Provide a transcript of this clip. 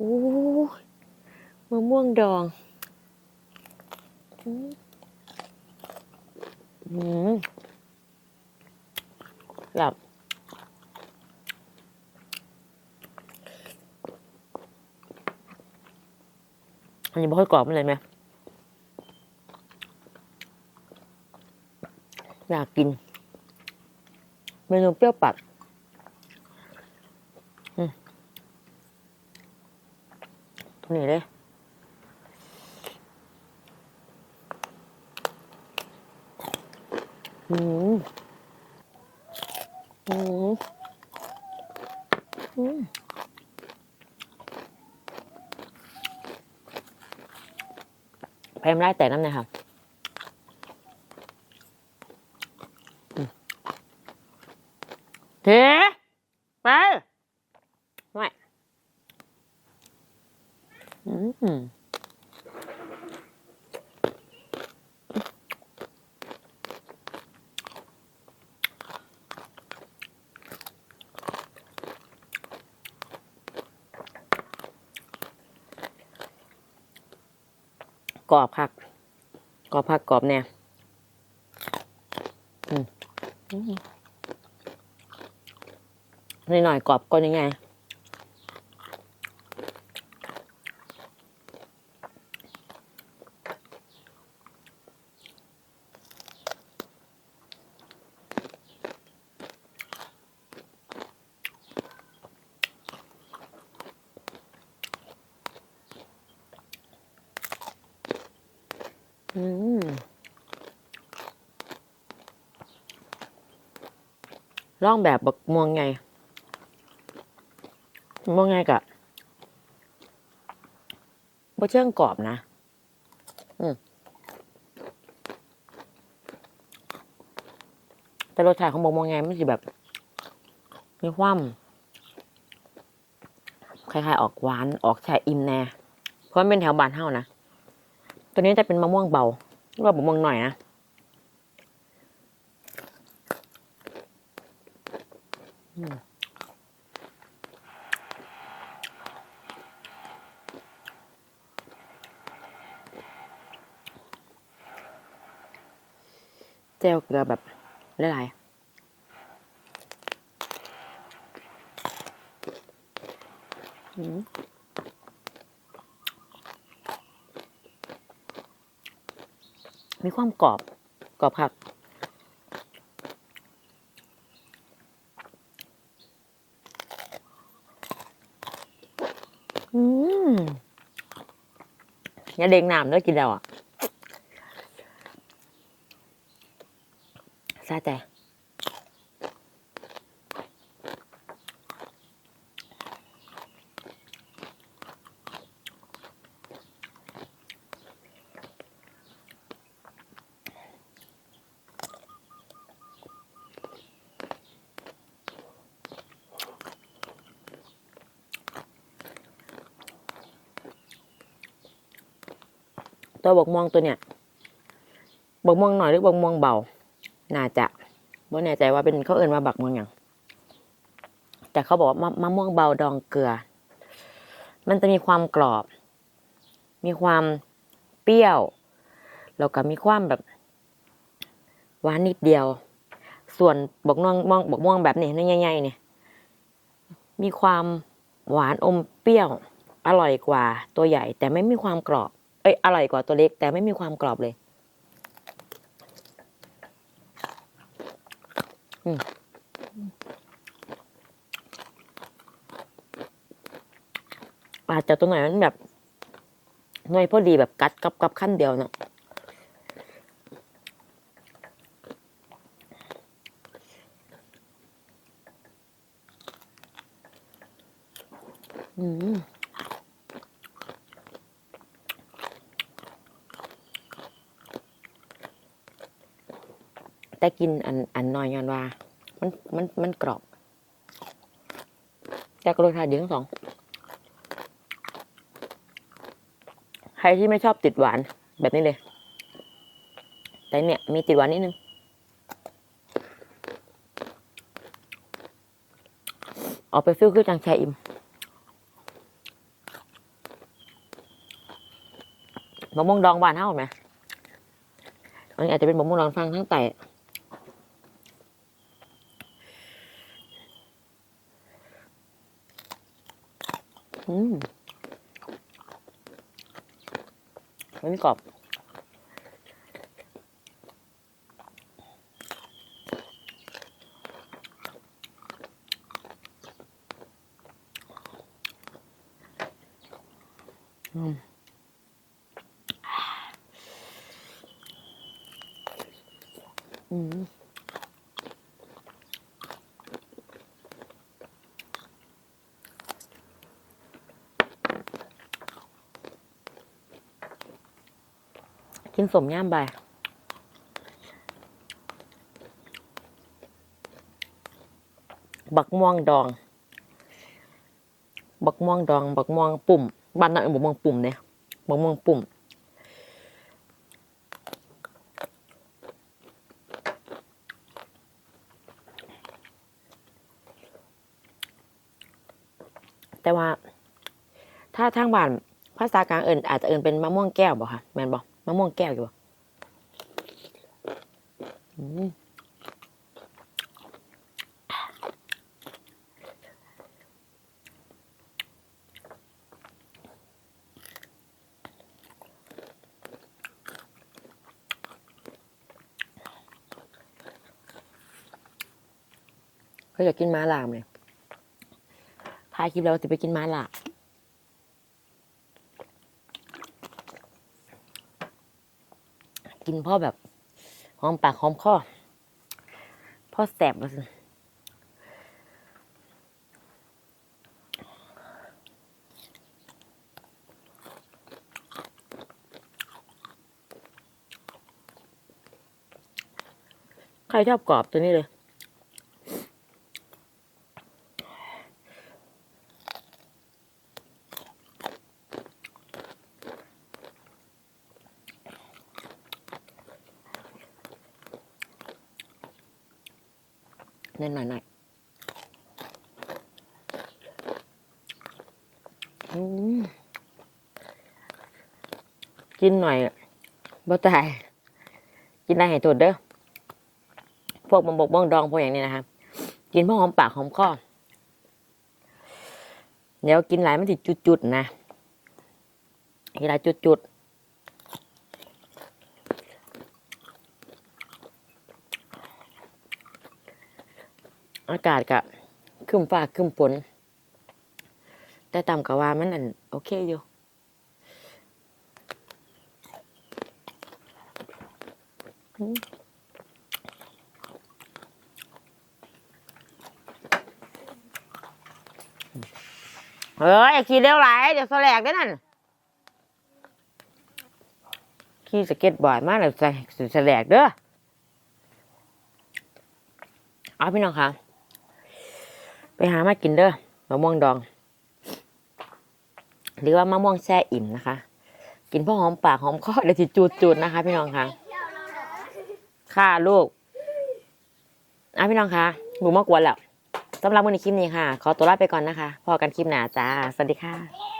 โอ้มะม่วงดองอืมอืมหลับอันนี้ไม่ค่อยกรอบเลยไหมอยากกิน เมนูเปรี้ยวปัดอืมตรง นี้เลยอืมอืมอืมแพมได้แต่น้ำเลยค่ะอืมเทไปไม่อืม กรอบคักกรอบคักกรอบเนี่ยอืมนิดหน่อยกรอบก็ยังไง อืมร่องแบบบักม่วงไงม่วงไงกะบ่เชิงกรอบนะ อืมแต่รสชาติของบักม่วงไงมันสิแบบ มีความคล้ายๆออกหวานออกแช่อิ่มแน่ เพราะมันเป็นแถวบ้านเฮานะ ตัวนี้จะเป็นมะม่วงเบาหรือว่ามะม่วงหน่อยนะเจลเกลือแบบหลายๆอืม มีความกรอบกรอบครับอืมอย่าเด้งน้ำด้วยกินแล้วอะซาแต่ ตัวบกม่วงตัวเนี้ยบกม่วงหน่อยหรือบกม่วงเบา น่าจะบ่แน่ใจว่าเป็นเขาเอ่นว่าบักม่วงอย่างแต่เขาบอกว่ามะม่วงเบาดองเกลือ มันจะมีความกรอบ มีความเปรี้ยว แล้วก็มีความแบบหวานนิดเดียว ส่วนบกม่วงม่วงบกม่วงแบบนี้ในใหญ่ๆเนี่ย มีความหวานอมเปรี้ยว อร่อยกว่าตัวใหญ่ แต่ไม่มีความกรอบ อ้ยอร่อยกว่าตัวเล็ก แต่ไม่มีความกรอบเลย อืมอาจจะตัวไหนมันแบบหน่อยพอดีแบบกัดกับกับขั้นเดียวเนาะอืม แต่กินอันอันน้อยย้อนว่า มันมันมันกรอบ แต่กรสชาติดีทั้งสอง ใครที่ไม่ชอบติดหวานแบบนี้เลย แต่เนี่ยมีติดหวานนิดนึงออกไปฟิลคือจังแชอิ่มมะม่วงดองบานเท่าไหมอันนี้อาจจะเป็นมะม่วงดองฟังทั้งไต่ อืมอันนี้กรอบอืมอืม กินสมย่ามใบายบักม่วงดอง บักม่วงดอง บักม่วงปุ่ม บ้านนั่นบักม่วงปุ่มเนี่ยบักม่วงปุ่ม แต่ว่า ถ้าทางบ้านภาษากลางเอินอาจจะเอินเป็นมะม่วงแก้วบ่ค่ะ แมนบ่ มะม่วงแก้วอยู่บ่อืมเขาอยากกินม้าลามเลยถ่ายคลิปแล้วจะไปกินม้าลา กินพ่อแบบหอมปากหอมคอพ่อแสบมาสิใครชอบกรอบตัวนี้เลย เน่นหน่อยหน่อยกินหน่อยบ่ตาย กินได้ให้ตัวเด้อ พวกบงบกบ้องดองพวกอย่างนี้นะคะกินพวกหอมปากหอมคอเดี๋ยวกินหลายมันติดจุดๆนะกินหลายจุดๆ อากาศกะครึมฟ้าครึมฝนแต่ต่ำกับว่ามันอันโอเคอยู่เฮ้ยอย่าขี่เร็วไหลเดี๋ยวสลกได้นั่นขี่สเก็ตบอร์ดมากเลยใส่สลกเด้อเอาพี่น้องค่ะ ไปหามากินเด้อมะม่วงดอง หรือว่ามะม่วงแช่อิ่มนะคะ กินพ่อหอมปากหอมคอเดี๋ยวที่จูดๆนะคะ พี่น้องคะค่ะลูกอะพี่น้องคะหนูมากวนแล้วสำหรับวันนี้คลิปนี้ค่ะ ขอตัวลาไปก่อนนะคะ พอกันคลิปหน้าจ้า สวัสดีค่ะ